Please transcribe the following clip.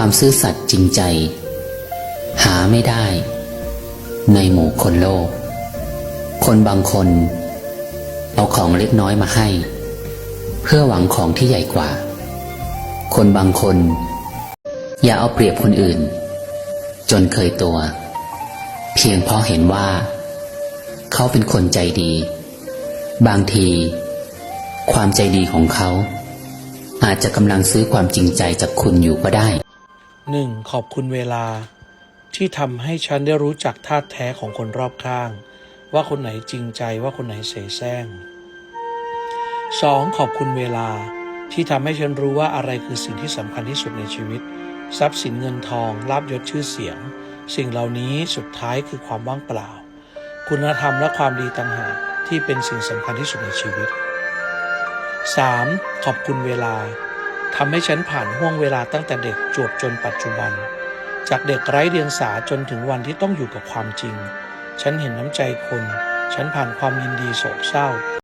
ความซื่อสัตย์จริงใจ หาไม่ได้ ในหมู่คนโลก คนบางคน เอาของเล็กน้อยมาให้ เพื่อหวังของที่ใหญ่กว่า คนบางคน อย่าเอาเปรียบคนอื่น จนเคยตัว เพียงเพราะเห็นว่า เขาเป็นคนใจดี บางที ความใจดีของเขาอาจจะกำลังซื้อความจริงใจจากคุณอยู่ก็ได้ หนึ่งขอบคุณเวลา ที่ทำให้ฉันได้รู้จักท่าแท้ของคนรอบข้าง ว่าคนไหนจริงใจว่าคนไหนเสแสร้งสองขอบคุณเวลา ที่ทำให้ฉันรู้ว่าอะไรคือสิ่งที่สำคัญที่สุดในชีวิต ทรัพย์สินเงินทองลาบยศชื่อเสียง สิ่งเหล่านี้สุดท้ายคือความว่างเปล่า คุณธรรมและความดีต่างหากที่เป็นสิ่งสำคัญที่สุดในชีวิต 3. ขอบคุณเวลา ทำให้ฉันผ่านห่วงเวลาตั้งแต่เด็กจวบจนปัจจุบัน จากเด็กไร้เดียงสาจนถึงวันที่ต้องอยู่กับความจริง ฉันเห็นน้ำใจคน ฉันผ่านความยินดีโศกเศร้า